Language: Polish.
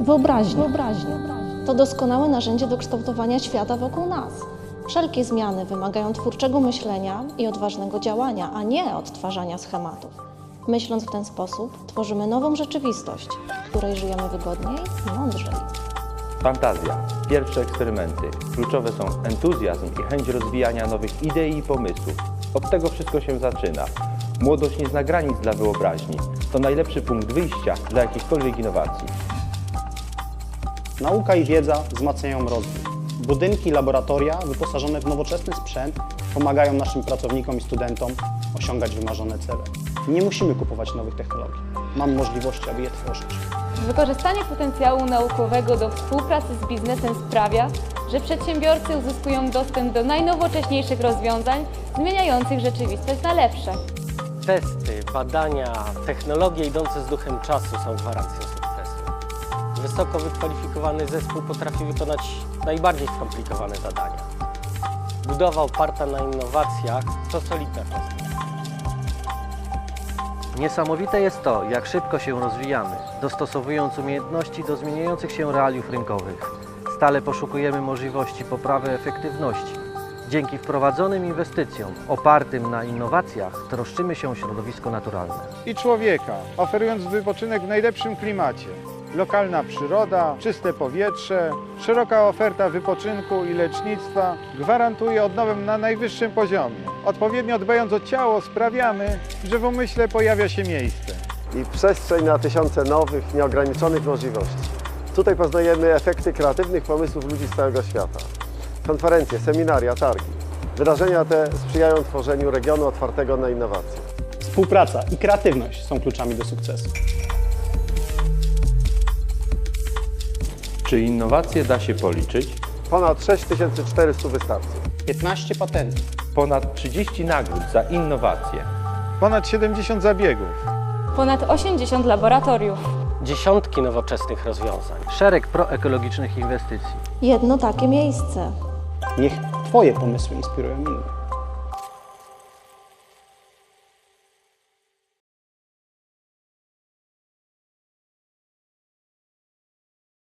Wyobraźnia. Wyobraźnia. To doskonałe narzędzie do kształtowania świata wokół nas. Wszelkie zmiany wymagają twórczego myślenia i odważnego działania, a nie odtwarzania schematów. Myśląc w ten sposób, tworzymy nową rzeczywistość, w której żyjemy wygodniej i mądrzej. Fantazja, pierwsze eksperymenty. Kluczowe są entuzjazm i chęć rozwijania nowych idei i pomysłów. Od tego wszystko się zaczyna. Młodość nie zna granic dla wyobraźni. To najlepszy punkt wyjścia dla jakichkolwiek innowacji. Nauka i wiedza wzmacniają rozwój. Budynki i laboratoria wyposażone w nowoczesny sprzęt pomagają naszym pracownikom i studentom osiągać wymarzone cele. Nie musimy kupować nowych technologii. Mamy możliwości, aby je tworzyć. Wykorzystanie potencjału naukowego do współpracy z biznesem sprawia, że przedsiębiorcy uzyskują dostęp do najnowocześniejszych rozwiązań zmieniających rzeczywistość na lepsze. Testy, badania, technologie idące z duchem czasu są gwarancją sukcesu. Wysoko wykwalifikowany zespół potrafi wykonać najbardziej skomplikowane zadania. Budowa oparta na innowacjach to solidna konstrukcja. Niesamowite jest to, jak szybko się rozwijamy, dostosowując umiejętności do zmieniających się realiów rynkowych. Stale poszukujemy możliwości poprawy efektywności. Dzięki wprowadzonym inwestycjom opartym na innowacjach troszczymy się o środowisko naturalne. i człowieka, oferując wypoczynek w najlepszym klimacie. Lokalna przyroda, czyste powietrze, szeroka oferta wypoczynku i lecznictwa gwarantuje odnowę na najwyższym poziomie. Odpowiednio dbając o ciało sprawiamy, że w umyśle pojawia się miejsce. i przestrzeń na tysiące nowych, nieograniczonych możliwości. Tutaj poznajemy efekty kreatywnych pomysłów ludzi z całego świata. Konferencje, seminaria, targi. Wydarzenia te sprzyjają tworzeniu regionu otwartego na innowacje. Współpraca i kreatywność są kluczami do sukcesu. Czy innowacje da się policzyć? Ponad 6400 wystarczy. 15 patentów, Ponad 30 nagród za innowacje. Ponad 70 zabiegów. Ponad 80 laboratoriów. Dziesiątki nowoczesnych rozwiązań. Szereg proekologicznych inwestycji. Jedno takie miejsce. niech Twoje pomysły inspirują innych.